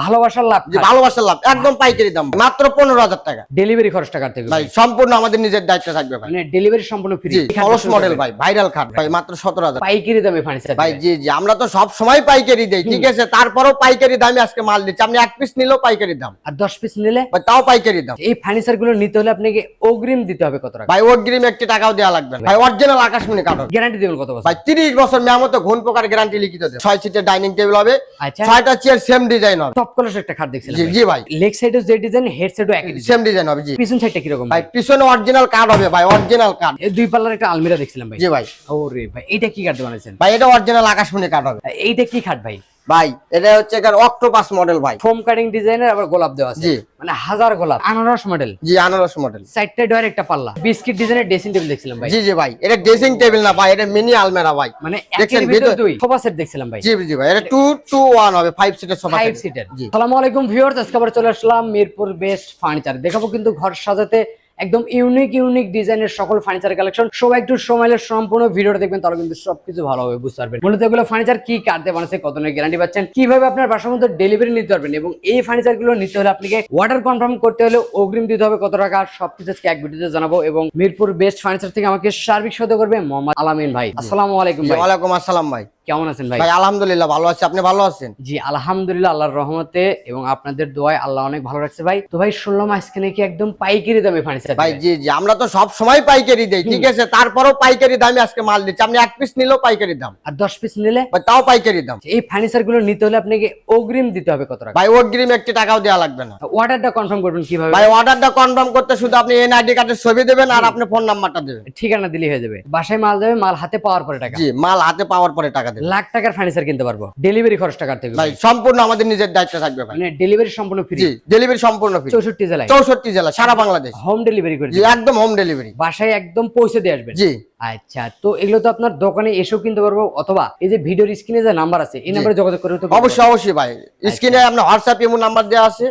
ভালোবাসার লাভ ভালোবাসার লাভ একদম পাইকারি দাম মাত্র পনেরো হাজার টাকা। ডেলিভারি খরচ টাকার থেকে। ভাই সম্পূর্ণ আমাদের নিজের দায়িত্ব থাকবে ভাই। মানে ডেলিভারি সম্পূর্ণ ফ্রি মডেল ভাই ভাইরাল খাট ভাই মাত্র সতেরো হাজার। পাইকারি দামে ফার্নিচার ভাই জি জি আমরা তো সব সময় পাইকারি দেই ঠিক আছে? তারপরেও পাইকারি দামে আজকে মাল দিচ্ছি। আপনি এক পিস নিলেও পাইকারি দাম। আর দশ পিস নিলে? তাও পাইকারি দাম। এই ফার্নিচারগুলো নিতে হলে আপনাকে অগ্রিম দিতে হবে কত টাকা? ভাই অগ্রিম একটি টাকাও দেওয়া লাগবে ভাই অরিজিনাল আকাশমণি কাঠ। গ্যারান্টি দেবেন কত বছর? ভাই তিরিশ বছর মেয়ামত ঘুণ পোকার গ্যারান্টি লিখিত দেবে। ছয় সিটের ডাইনিং টেবিল হবে। আচ্ছা। ছয়টা চেয়ার সেম ডিজাইন হবে। টপ কলার একটা খাট দেখছিলাম জি ভাই। লেগ সাইডে যে ডিজাইন হেড সাইডও একই ডিজাইন সেম ডিজাইন হবে জি। পিছন সাইডটা কি রকম ভাই পিছনে অরিজিনাল কাট হবে ভাই অরিজিনাল কাট এই দুই পাল্লার একটা আলমিরা দেখছিলাম ভাই। জি ভাই। ওরে ভাই এটা কি কাঠ বানাইছেন? ভাই এটা অরিজিনাল আকাশমণি কাঠ হবে। এইটা কি খাট ভাই? ভাই এটা হচ্ছে এখানে অক্টোপাস মডেল ভাই। ফোম কাটিং ডিজাইনের আবার গোলাপ দেওয়া আছে। জি। মানে হাজার গোলাপ। আনারস মডেল জি আনারস মডেল সাইডটা ডয়ার একটা পাল্লা। বিস্কিট ডিজাইনের ড্রেসিং টেবিল দেখছিলাম ভাই। জি জি ভাই এটা ড্রেসিং টেবিল না ভাই এটা মিনি আলমেরা ভাই। মানে দেখছেন ভিতর? দুই। সোফা সেট দেখছিলাম ভাই। জি জি ভাই এটা টু টু ওয়ান হবে ফাইভ সিটের সোফা ফাইভ সেট সিটার জি। সালামু আলাইকুম ভিউয়ার্স আজকে আবার চলে আসলাম মিরপুর বেস্ট ফার্নিচার দেখাবো কিন্তু ঘর সাজাতে একদম ইউনিক ইউনিক ডিজাইনের সকল ফার্নিচার কালেকশন সবাই একটু সময় সম্পূর্ণ ভিডিওটা দেখবেন, তাহলে কিন্তু সবকিছু ভালোভাবে বুঝতে পারবেন। মূলত এগুলো ফার্নিচার কি কাটতে বানাচ্ছে, কত গ্যারান্টি পাচ্ছেন, কীভাবে আপনার বাসার মধ্যে ডেলিভারি নিতে পারবেন এবং এই ফার্নিচারগুলো নিতে হলে আপনাকে অর্ডার কনফার্ম করতে হলে অগ্রিম দিতে হবে কত টাকা, সবকিছু আজকে এক ভিডিওতে জানাব এবং মিরপুর বেস্ট ফার্নিচার থেকে আমাকে সার্বিক সহায়তা করবে মোহাম্মদ আলামিন ভাই। আসসালামু আলাইকুম ভাই। আসসালাম ভাই। কেমন আছেন ভাই? ভাই আলহামদুলিল্লাহ ভালো আছি। আপনি ভালো আছেন? জি আলহামদুলিল্লাহ আল্লাহর রহমতে এবং আপনাদের দোয়ায় আল্লাহ অনেক ভালো রাখছে ভাই। তো ভাই শুনলাম আজকে নাকি একদম পাইকারি দামে ফার্নিচার ভাই জি জি আমরা তো সব সময় পাইকারি দেই ঠিক আছে? তারপরেও পাইকারি দামে আজকে মাল দিচ্ছি। আপনি এক পিস নিলেও পাইকারি দাম। আর দশ পিস নিলে? তাও পাইকারি দাম। এই ফার্নিচারগুলো নিতে হলে আপনাকে অগ্রিম দিতে হবে কত টাকা? ভাই অগ্রিম একটি টাকাও দেওয়া লাগবে না। অর্ডারটা কনফার্ম করবেন কীভাবে? ভাই অর্ডারটা কনফার্ম করতে শুধু আপনি এনআইডি কার্ডের ছবি দেবেন আর আপনি ফোন নাম্বারটা দেবেন। ঠিকানা দিলে হয়ে যাবে। বাসায় মাল দেবে মাল হাতে পাওয়ার পরে টাকা। জি মাল হাতে পাওয়ার পরে টাকা লাখ টাকার ফার্নিচার কিনতে পারব। ডেলিভারি ভাই সম্পূর্ণ আমাদের নিজের দায়িত্ব থাকবে ভাই। মানে ডেলিভারি সম্পূর্ণ ফ্রি জি ডেলিভারি সম্পূর্ণ ফ্রি চৌষট্টি জেলায়। চৌষট্টি জেলা সারা বাংলাদেশ। হোম ডেলিভারি করে জি একদম হোম ডেলিভারি বাসায় একদম পৌঁছে দিয়ে আসবেন। জি। আচ্ছা তো এগুলো তো আপনার দোকানে এসেও কিনতে পারব অথবা এই যে ভিডিওর স্ক্রিনে যে নাম্বার আছে এই নাম্বারে যোগাযোগ করে তো অবশ্যই অবশ্যই ভাই। স্ক্রিনে আপনার হোয়াটসঅ্যাপ ইমো নাম্বার দেওয়া আছে।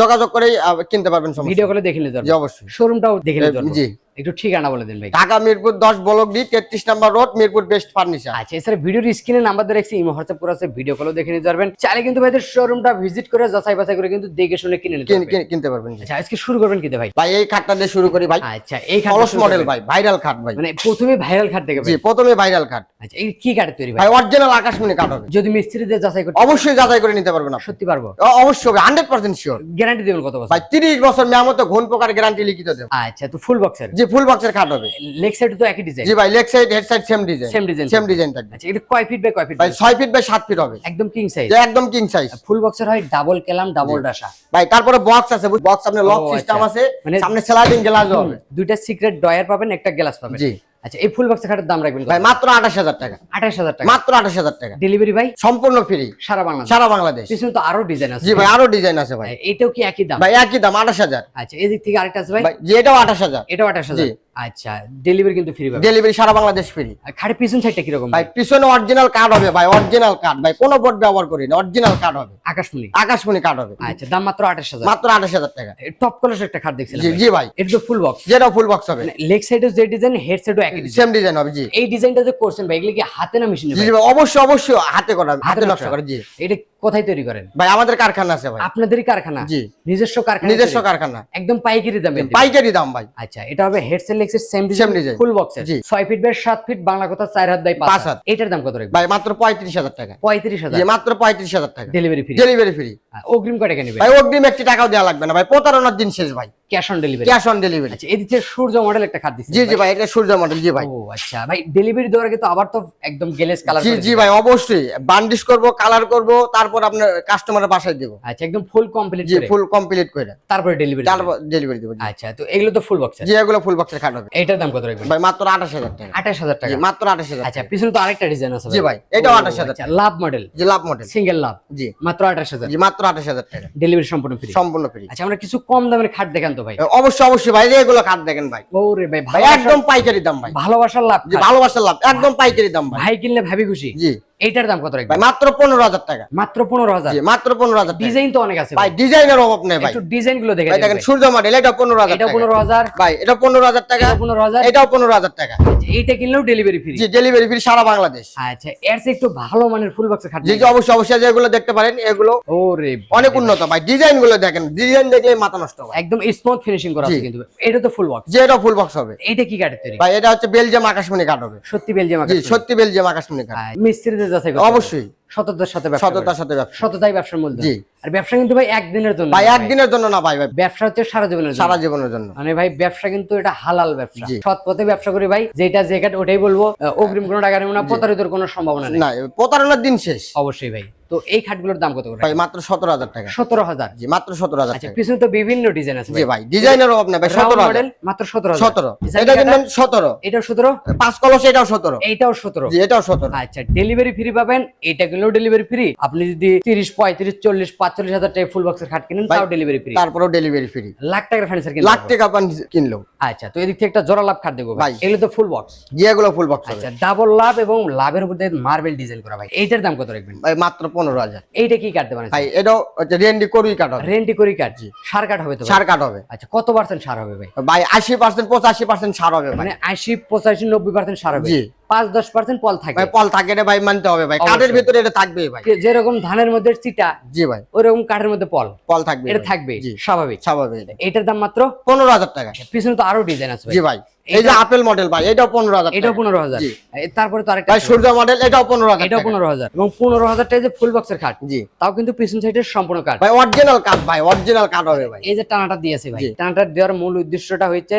যোগাযোগ করে কিনতে পারবেন সমস্যা ভিডিও কলে দেখে নিতে জি পারব অবশ্যই শোরুমটাও দেখে নিতে পারব। জি। একটু ঠিকানা বলে দিন ভাই। ঢাকা মিরপুর দশ ব্লক ডি তেত্রিশ number road Mirpur best furniture. আচ্ছা এছাড়া ভিডিওর স্ক্রিনে নাম্বার দিয়ে রাখছি ইমো হোয়াটসঅ্যাপ করে আছে ভিডিও কলেও দেখে নিতে পারবেন। চাইলে কিন্তু ভাইদের শোরুমটা ভিজিট করে যাচাই বাছাই করে কিন্তু দেখে শুনে কিনে নিতে কিনতে পারবেন। আচ্ছা আজকে শুরু করবেন কিতে ভাই? ভাই এই খাটটা দিয়ে শুরু করি ভাই। আচ্ছা এই খাট কলস মডেল ভাই ভাইরাল খাট ভাই। মানে প্রথমে ভাইরাল খাট জি ভাই। প্রথমে ভাইরাল খাট। আচ্ছা এই কি কাঠ তৈরি ভাই? অরিজিনাল আকাশমণি কাঠ হবে। যদি মিস্ত্রি দিয়ে যাচাই করতে অবশ্যই যাচাই করে নিতে পারবেন আপনি। সত্যি পারব? অবশ্যই হান্ড্রেড পার্সেন্ট শিওর গ্যারান্টি দেবেন কত বছর? ভাই তিরিশ বছর মেয়ামত ঘুণ প্রকার গ্যারান্টি লিখিত দেব। আচ্ছা তো ফুল বক্সের জি ফুল বক্সের খাট হবে। লেগ সাইড তো একই ডিজাইন জি ভাই leg side head side same design same design same design থাকবে। আচ্ছা এটা কয় ফিট বাই কয় ফিট ভাই ছয় ফিট বাই সাত ফিট হবে। একদম কিং সাইজ একদম কিং সাইজ ফুল বক্সের হয় ডাবল কেলাম ডাবল ডাসা। ভাই তারপরে বক্স আছে বক্স আপনার লক সিস্টেম। আছে। মানে- সামনে স্লাইডিং গ্লাস হবে। দুইটা সিক্রেট ডয়ার পাবেন একটা গ্লাস পাবেন। জি। আচ্ছা এই ফুল বক্সের খাটের দাম রাখবেন ভাই মাত্র আঠাশ হাজার টাকা। আঠাশ হাজার টাকা? মাত্র আঠাশ হাজার টাকা। ডেলিভারি ভাই? সম্পূর্ণ ফ্রি সারা বাংলাদেশ। সারা বাংলাদেশ। পিছনে তো আরও ডিজাইন আছে। জি ভাই আরও ডিজাইন আছে ভাই। এটাও কি একই দাম? ভাই একই দাম আঠাশ হাজার। আচ্ছা এদিক থেকে আরেকটা আছে ভাই? ভাই এটাও আঠাশ হাজার। এটাও আঠাশ হাজার। আচ্ছা ডেলিভারি কিন্তু ফ্রি পাবে। ডেলিভারি সারা বাংলাদেশ ফ্রি আর খাটের পিছন সাইডটা কীরকম? ভাই পিছনে অরিজিনাল কার্ড হবে ভাই অরিজিনাল কার্ড ভাই কোনো বোর্ড ব্যবহার করি না অরিজিনাল কার্ড হবে। আকাশমণি? আকাশমণি কার্ড হবে। আচ্ছা দাম মাত্র আঠাশ হাজার। মাত্র আঠাশ হাজার টাকা। টপ ক্লাস একটা খাট দেখছিলাম জি জি ভাই। এটা তো ফুল বক্স যেটাও ফুল বক্স হবে। লেগ সাইডে যে ডিজাইন হেড সাইডও একই ডিজাইন সেম ডিজাইন হবে জি। এই ডিজাইনটা যে করছেন ভাই এগুলো কি হাতে না মেশিনে জি ভাই, অবশ্যই অবশ্যই হাতে করা হাতে নকশা। করে জি। এটা কোথায় তৈরি করেন? ভাই আমাদের কারখানা আছে ভাই। আপনাদেরই কারখানা? জি। নিজস্ব কারখানা নিজস্ব কারখানা। একদম পাইকারি দামে পাইকারি দাম ভাই। আচ্ছা এটা হবে হেডসেট লেক্সের সেম ডিজাইন ফুল বক্সের 6 ফিট বাই 7 ফিট বাংলা কথা 4 হাত বাই 5 পাঁচ হাত। এটার দাম কত রাখবেন? ভাই মাত্র পঁয়ত্রিশ হাজার টাকা। 35000 জি মাত্র পঁয়ত্রিশ হাজার টাকা। ডেলিভারি ফ্রি ডেলিভারি ফ্রি অগ্রিম টাকা নেবেন ভাই অগ্রিম একটি টাকাও দেওয়া লাগবে না। ভাই প্রতারণার দিন শেষ ভাই। Cash on delivery cash on delivery আচ্ছা এদিকে সূর্য মডেল একটা খাট দিচ্ছি জি জি ভাই। এটা সূর্য মডেল জি ভাই। ও আচ্ছা ভাই ডেলিভারি দেওয়ার আগে তো আবার তো একদম গ্লেজ কালার জি জি ভাই অবশ্যই। বান্ডিশ করব কালার করব তারপর আপনার কাস্টমারের বাসায় দেব। আচ্ছা একদম ফুল কমপ্লিট জি ফুল কমপ্লিট করে। তারপরে ডেলিভারি তারপর ডেলিভারি দেব আচ্ছা তো এগুলো তো ফুল বক্সের জি এগুলো ফুল বক্সের খাট হবে। এটার দাম কত রাখবেন? ভাই মাত্র আঠাশ হাজার টাকা। 28000 টাকা। মাত্র আঠাশ হাজার আচ্ছা পিছনে তো আরেকটা ডিজাইন আছে জি ভাই, এটাও 28,000 আচ্ছা লাভ মডেল জি লাভ মডেল সিঙ্গেল লাভ জি। মাত্র 28000 জি মাত্র আঠাশ হাজার টাকা। ডেলিভারি সম্পূর্ণ ফ্রি সম্পূর্ণ ফ্রি আচ্ছা আমরা কিছু কম দামের খাট দেখান। তো ভাই। অবশ্যই অবশ্যই ভাই এগুলো কাট দেখেন ভাই। ওরে ভাই ভাই একদম পাইকারি দাম ভাই। ভালোবাসার লাভ ভালোবাসার লাভ একদম পাইকারি দাম ভাই। ভাই কিনলে ভাবি খুশি। জি। এইটার দাম কত ভাই রাখবেন মাত্র পনেরো হাজার টাকা। মাত্র পনেরো হাজার? জি মাত্র পনেরো হাজার টাকা। ডিজাইন তো অনেক আছে ভাই ভাই ডিজাইনের অভাব নেই ভাই। একটু ডিজাইনগুলো দেখে ভাই দেখেন সূর্য মডেল এটা পনেরো হাজার এটা টাকা। পনেরো হাজার। ভাই এটা পনেরো হাজার টাকা। এটা পনেরো হাজার। এটাও পনেরো হাজার টাকা। এইটা কিনলেও ডেলিভারি ফ্রি জি ডেলিভারি ফ্রি সারা বাংলাদেশ। আচ্ছা এর চেয়ে একটু ভালো মানের ফুল বক্সে খাট জি জি অবশ্যই অবশ্যই যেগুলো দেখতে পারেন এগুলো ওরে অনেক উন্নত। ভাই ডিজাইনগুলো দেখেন ডিজাইন দেখলে মাথা নষ্ট ভাই একদম স্মুথ ফিনিশিং করা আছে কিন্তু। এটা তো ফুল বক্স যে এটা ফুল বক্স হবে। এইটা কি কাঠের তৈরি? ভাই এটা হচ্ছে বেলজিয়াম আকাশমণি কাট হবে। সত্যি বেলজিয়াম আকাশমণি। জি সত্যি বেলজিয়াম আকাশমণি কাঠ। মিস্ত্রিদের যাচাই অবশ্যই। সততার সাথে সততার সাথে ব্যবসা। সততাই ব্যবসার মূলধন জি। আর ব্যবসা কিন্তু ভাই একদিনের জন্য ভাই একদিনের জন্য না ভাই ভাই। ব্যবসা হচ্ছে সারা জীবনের জন্য। সারা জীবনের জন্য। মানে ভাই ব্যবসা কিন্তু এটা হালাল ব্যবসা। সৎ পথে ব্যবসা করি ভাই যেটা যে ওটাই বলব। অগ্রিম কোনো টাকা নেব না প্রতারিতর কোনো সম্ভাবনা নেই। না প্রতারণার দিন শেষ। অবশ্যই ভাই। তো এই খাটগুলোর দাম কত ভাই মাত্র সতেরো হাজার টাকা। সতেরো হাজার। জি মাত্র সতেরো হাজার আচ্ছা পিছনে তো বিভিন্ন ডিজাইন আছে জি ভাই। ডিজাইনের অভাব নেই ভাই সতেরো মডেল মাত্র সতেরো সতেরো। এটা কিনবেন সতেরো। এটাও সতেরো? পাঁচ কলস এটাও সতেরো। এইটাও সতেরো? এটাও সতেরো। আচ্ছা ডেলিভারি ফ্রি পাবেন এটা কিনলেও ডেলিভারি ফ্রি আপনি যদি তিরিশ পঁয়ত্রিশ চল্লিশ পাঁচচল্লিশ হাজার টাকা ফুল বক্সের খাট কিনেন তাও ডেলিভারি ফ্রি তারপরেও ডেলিভারি ফ্রি লাখ টাকার ফার্নিচার কিনতে লাখ টাকা পান কিনলো আচ্ছা তো এদিক থেকে একটা জোড়া লাভ খাট দেবো ভাই। এগুলো তো ফুল বক্স যে এগুলো ফুল বক্স আচ্ছা ডাবল লাভ এবং লাভের উপর মার্বেল ডিজাইন করা ভাই। এইটার দাম কত রাখবেন? ভাই মাত্র পনেরো হাজার। এইটা কি কাটতে পারেন? ভাই এটাও হচ্ছে রেন্ডি করুই কাঠ হবে। রেন্টি করি কাট। সার কাট হবে তো সার কাট হবে। আচ্ছা কত পার্সেন্ট সার হবে ভাই? ভাই আশি পার্সেন্ট পঁচাশি পার্সেন্ট সার হবে মানে আশি পঁচাশি নব্বই পার্সেন্ট সার হবে? জি। পাঁচ দশ পার্সেন্ট পল থাকে। ভাই পল থাকে না ভাই মানতে হবে ভাই। কাঠের ভিতরে এটা থাকবে ভাই। যেরকম ধানের মধ্যে চিটা জি ভাই। ওরকম কাঠের মধ্যে পল। পল থাকবে এটা। থাকবে স্বাভাবিক। স্বাভাবিক। এটার দাম মাত্র পনেরো হাজার টাকা। পিছনে তো আরও ডিজাইন আছে জি ভাই। এই যে আপেল মডেল ভাই এটাও পনেরো হাজার এটাও পনেরো হাজার। তারপরে তো আরেকটা সূর্য মডেল এটাও পনেরো হাজার এটাও পনেরো হাজার। এবং পনেরো হাজার টাকা যে ফুল বক্সের জি। তাও কিন্তু পিছন সাইডের সম্পূর্ণ কাঠ ভাই অরিজিনাল কাঠ ভাই অরিজিনাল কাঠ হবে ভাই। এই যে টানাটা দিয়েছে ভাই। টানাটা দেওয়ার মূল উদ্দেশ্যটা হচ্ছে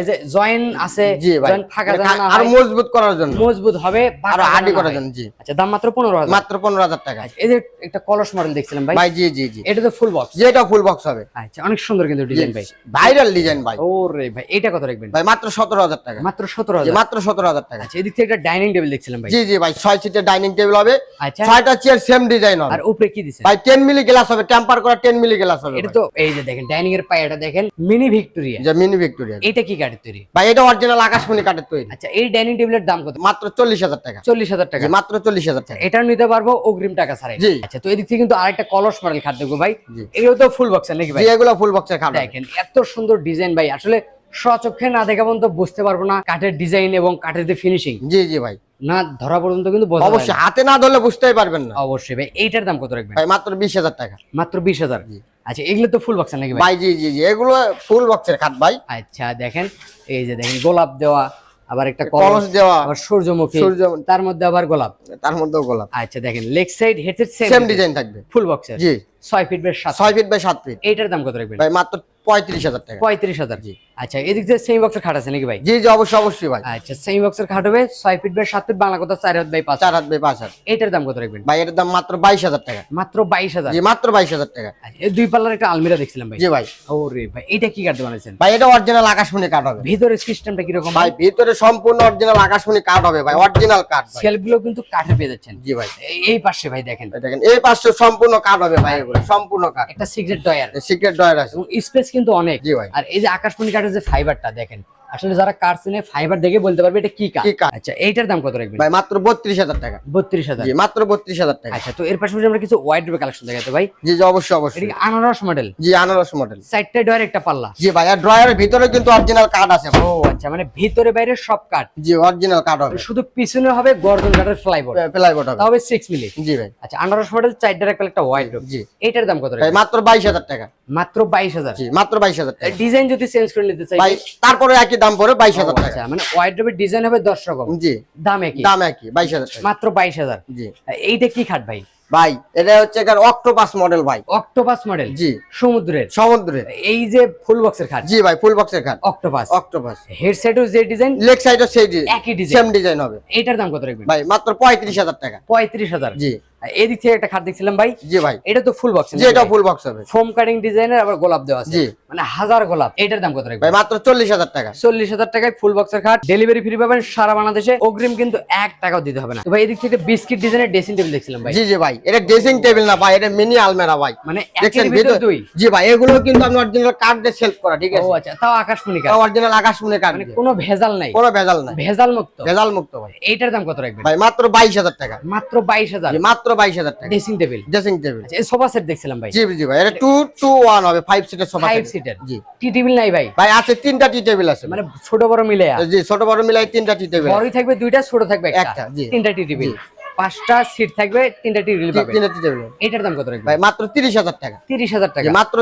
এই যে জয়েন আছে জি ফাঁকা যেন আর মজবুত করার জন্য। মজবুত হবে আরও বাঁকা হাডি করার জন্য জি। আচ্ছা দাম মাত্র পনেরো হাজার। মাত্র পনেরো হাজার টাকা। এই যে একটা কলস মডেল দেখছিলাম ভাই। ভাই জি জি জি। এটা তো ফুল বক্স এটা ফুল বক্স হবে। আচ্ছা অনেক সুন্দর কিন্তু ডিজাইন ভাই। ভাইরাল ডিজাইন ভাই। ওরে ভাই এটা কত রাখবেন? ভাই মাত্র সতেরো হাজার টাকা। মাত্র সতেরো হাজার। মাত্র সতেরো হাজার টাকা। আচ্ছা এদিক থেকে একটা ডাইনিং টেবিল দেখছিলাম ভাই। জি জি ভাই ছয় সিটের ডাইনিং টেবিল হবে। আচ্ছা। ছয়টা চেয়ার সেম ডিজাইন হবে। আর উপরে কি দিছে? ভাই টেন মিলি গ্লাস হবে টেম্পার করা টেন মিলি গ্লাস হবে এটা তো এই যে দেখেন ডাইনিং এর পায়াটা দেখেন মিনি ভিক্টোরিয়া যে মিনি ভিক্টোরিয়া এটা কি কাঠের তৈরি? ভাই এটা অরিজিনাল আকাশমণি কাঠের তৈরি। আচ্ছা এই ডাইনিং টেবিলের দাম কত? মাত্র চল্লিশ হাজার টাকা। চল্লিশ হাজার টাকা। মাত্র চল্লিশ হাজার টাকা। এটা নিতে পারব অগ্রিম টাকা ছাড়াই জি। আচ্ছা তো এদিক থেকে কিন্তু আরেকটা কলস মডেল খাট দেখব ভাই। এগুলো তো ফুল বক্স নাকি ভাই? এগুলো ফুল বক্সের খাট দেখেন এত সুন্দর ডিজাইন ভাই। আসলে স্বচক্ষে না দেখা পর্যন্ত বুঝতে পারব না কাঠের ডিজাইন এবং কাঠের যে ফিনিশিং জি জি ভাই। না ধরা পর্যন্ত কিন্তু অবশ্যই হাতে না ধরলে বুঝতেই পারবেন না। অবশ্যই ভাই এইটার দাম কত রাখবেন? ভাই মাত্র বিশ হাজার টাকা। মাত্র বিশ হাজার? আচ্ছা এগুলো তো ফুল বক্স নাকি ভাই? জি জি জি এগুলো ফুল বক্সের খাট ভাই। আচ্ছা দেখেন এই যে দেখেন গোলাপ দেওয়া আবার একটা কলস দেওয়া। আবার সূর্যমুখী সূর্য তার মধ্যে আবার গোলাপ। তার মধ্যেও গোলাপ। আচ্ছা দেখেন leg side headset same design থাকবে। ফুল বক্সের জি। ছয় ফিট সাত ছয় ফিট বাই সাত ফিট দাম কত রাখবেন? ভাই মাত্র পঁয়ত্রিশ হাজার টাকা। পঁয়ত্রিশ হাজার। জি। আচ্ছা এদিক থেকে সেমি বক্সের খাট আছে নাকি ভাই? জি জি অবশ্যই অবশ্যই ভাই। আচ্ছা সেমি বক্সের খাট হবে ছয় ফিট বাই সাত ফিট বাংলা কথা চার হাত বাই পাঁচ চার হাত বাই পাঁচ হাত। এইটার দাম কত রাখবেন? ভাই এটার দাম মাত্র বাইশ হাজার টাকা। মাত্র বাইশ হাজার। জি মাত্র বাইশ হাজার টাকা। আচ্ছা, এই দুই পাল্লার একটা আলমিরা দেখছিলাম ভাই। জি ভাই। ওরে ভাই এটা কি কাটতে বানাইছেন? ভাই এটা অরিজিনাল আকাশমণি কাঠ হবে। ভিতরে সিস্টেমটা কীরকম ভাই? ভিতরে সম্পূর্ণ অরিজিনাল আকাশমণি কাঠ হবে ভাই অরিজিনাল কাঠ ভাই। সেলফগুলো কিন্তু কাঠে পেয়ে যাচ্ছেন। জি ভাই। এই- পাশে ভাই দেখেন। দেখেন এই পাশে সম্পূর্ণ কাঠ হবে ভাই এগুলো সম্পূর্ণ কাঠ একটা সিগারেট ডয়ার সিক্রেট ডয়ার আছে। স্পেস কিন্তু অনেক। জি ভাই। আর এই যে আকাশমণি কাঠের যে ফাইবারটা দেখেন আসলে যারা কাঠ চিনে ফাইবার দেখে বলতে পারবে এটা কি কাঠ আচ্ছা এইটার দাম কত রাখবেন? ভাই মাত্র বত্রিশ হাজার টাকা। বত্রিশ হাজার। জি মাত্র বত্রিশ হাজার টাকা। আচ্ছা তো এর পাশাপাশি আমরা কিছু ওয়াইড কালেকশন দেখাতে ভাই। জি জি অবশ্যই অবশ্যই। আনারস মডেল জি আনারস মডেল চারটে ডয়ার একটা পাল্লা। জি ভাই আর ড্রয়ারের ভিতরে কিন্তু অরিজিনাল কাঠ আছে। ও আচ্ছা মানে ভিতরে বাইরে সব কাঠ। জি অরিজিনাল কাঠ হবে। শুধু পিছনে হবে গর্জন কাঠের ফ্লাইবোর্ড প্লাইবোর্ড হবে। তা হবে সিক্স মিলি জি ভাই। আচ্ছা আনারস মডেল চারটার একটা একটা ওয়াইড জি। এটার দাম কত ভাই মাত্র বাইশ হাজার টাকা। মাত্র বাইশ হাজার। জি মাত্র বাইশ হাজার টাকা। ডিজাইন যদি চেঞ্জ করে নিতে চাই ভাই তারপরে একই দাম পড়ে বাইশ হাজার টাকা। আচ্ছা মানে ওয়াইড ডিজাইন হবে দশ রকম। জি। দাম একই। দাম একই বাইশ হাজার টাকা। মাত্র বাইশ হাজার। জি। এইটা কি খাট ভাই? ভাই এটা হচ্ছে এখানে অক্টোপাস মডেল ভাই। অক্টোপাস মডেল জি। সমুদ্রের? সমুদ্রের। এই যে ফুল বক্সের খাট? জি ভাই ফুল বক্সের খাট। অক্টোপাস অক্টোপাস হেডসেটও যে ডিজাইন লেগ সাইডও সেই ডিজাইন একই ডিজাইন সেম ডিজাইন হবে। এটার দাম কত রাখবেন? ভাই মাত্র পঁয়ত্রিশ হাজার টাকা। পঁয়ত্রিশ হাজার। জি। আর এদিক থেকে একটা খাট দেখছিলাম ভাই। জি ভাই। এটা তো ফুল বক্স জি এটা ফুল বক্স হবে। ফোম কাটিং ডিজাইনের আবার গোলাপ দেওয়া আছে। জি। মানে হাজার গোলাপ। এটার দাম কত রাখবেন? ভাই মাত্র চল্লিশ হাজার টাকা। চল্লিশ হাজার টাকায় ফুল বক্সের খাট। ডেলিভারি ফ্রি পাবেন সারা বাংলাদেশে। অগ্রিম কিন্তু টাকাও দিতে হবে না। তো ভাই এদিক থেকে বিস্কিট ডিজাইনের ড্রেসিং টেবিল দেখছিলাম ভাই। জি জি ভাই এটা ড্রেসিং টেবিল না ভাই এটা মিনি আলমেরা ভাই। মানে দেখছেন ভিতর দুই। জি ভাই এগুলো কিন্তু অরিজিনাল কার্ড দিয়ে সেলফ করা ঠিক ও আচ্ছা তাও আকাশমণি কাঠ অরিজিনাল আকাশমণি মানে কোনো ভেজাল নাই। কোনো ভেজাল নাই। ভেজাল মুক্ত ভেজাল মুক্ত ভাই। এইটার দাম কত রাখবেন? ভাই মাত্র বাইশ হাজার টাকা। মাত্র বাইশ হাজার। জি, মাত্র বাইশ হাজার টাকা। Dressing table. Dressing table. আচ্ছা এই সোফা সেট দেখছিলাম ভাই। জি জি ভাই এটা টু টু ওয়ান হবে ফাইভ সিটের সোফা ফাইভ সিটার জি। টি টেবিল নাই ভাই। ভাই আছে তিনটা টি টেবিল আছে। মানে ছোট বড় মিলে জি ছোট বড় মিলাই তিনটা টি টেবিল বড়ই থাকবে দুইটা ছোট থাকবে একটা। একটা, জি। তিনটা টি টেবিল। পাঁচটা সিট থাকবে তিনটা টি টেবিল পাবে তিনটা টেবিল। এটার দাম কত ভাই মাত্র তিরিশ হাজার টাকা। তিরিশ হাজার টাকা। মাত্র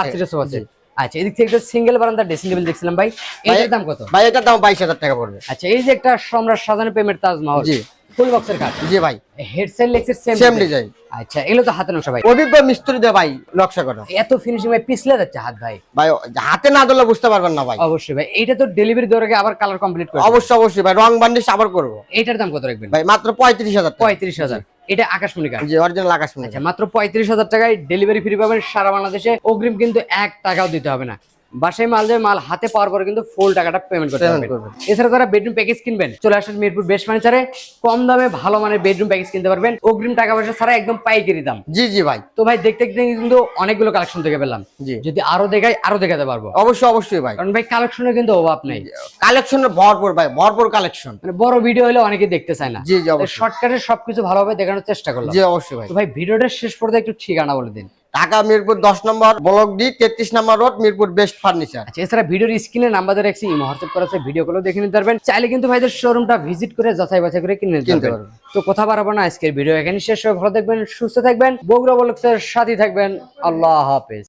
টাকা। সোফা। সেট। আচ্ছা এদিক থেকে সিঙ্গেল বারান্দা ড্রেসিং টেবিল দেখছিলাম ভাই এটার দাম কত? ভাই এটার দাম বাইশ হাজার টাকা পড়বে। আচ্ছা এই যে একটা সম্রাট সাজানো প্রেমের তাজমহল। জি। ফুল বক্সের কাঠ জি ভাই। লেগসের সেম সেম ডিজাইন আচ্ছা এগুলো তো হাতে নকশা ভাই। অভিজ্ঞ মিস্ত্রি দিয়ে ভাই নকশা করা। এত ফিনিশিং ভাই পিছলে যাচ্ছে হাত ভাই। ভাই হাতে না ধরলে বুঝতে পারবেন না ভাই। অবশ্যই ভাই এটা তো ডেলিভারি দেওয়ার আগে আবার কালার কমপ্লিট করে অবশ্যই অবশ্যই ভাই রং বান্ডিশ আবার করব। এটার দাম কত রাখবেন? ভাই মাত্র পঁয়ত্রিশ হাজার টাকা। পঁয়ত্রিশ হাজার। এটা আকাশমণি কাঠ। জি অরিজিনাল আকাশমণি আচ্ছা মাত্র পঁয়ত্রিশ হাজার টাকায় ডেলিভারি ফ্রি পাবেন সারা বাংলাদেশে। অগ্রিম কিন্তু এক টাকাও দিতে হবে না। বাসায় মাল যাবে মাল হাতে পাওয়ার পরে কিন্তু ফুল টাকাটা পেমেন্ট করতে হবে এছাড়া যারা বেডরুম প্যাকেজ কিনবেন চলে আসেন মিরপুর বেশ ফার্নিচারে কম দামে ভালো মানের বেডরুম প্যাকেজ কিনতে পারবেন। অগ্রিম টাকা পয়সা ছাড়া একদম পাইকারি দাম। জি জি ভাই। তো ভাই দেখতে দেখতে কিন্তু অনেকগুলো কালেকশন থেকে পেলাম। জি। যদি আরও দেখাই আরও দেখাতে পারব। অবশ্যই অবশ্যই ভাই। কারণ ভাই কালেকশনের কিন্তু অভাব নেই। কালেকশনের ভরপুর ভাই ভরপুর কালেকশন মানে বড় ভিডিও হলে অনেকে দেখতে চায় না। জি জি অবশ্যই। শর্টকাটে সবকিছু ভালোভাবে দেখানোর চেষ্টা করলাম। জি অবশ্যই ভাই। তো ভাই ভিডিওটা শেষ পর্যন্ত একটু ঠিকানা বলে দিন। ঢাকা মিরপুর দশ নম্বর ব্লক ডি তেত্রিশ number road Mirpur best furniture. আচ্ছা এছাড়া ভিডিওর স্ক্রিনে নাম্বার রেখেছি ইমো হোয়াটসঅ্যাপ করা আছে ভিডিও গুলো দেখে নিতে পারবেন। চাইলে কিন্তু ভাইদের শোরুমটা ভিজিট করে যাচাই বাছাই করে কিনে নিতে পারবেন পারবেন। তো কথা বাড়াবো না আজকের ভিডিও এখানে শেষ হয়ে ভালো থাকবেন সুস্থ থাকবেন বগুড়া ব্লকের সাথে থাকবেন। আল্লাহ হাফেজ।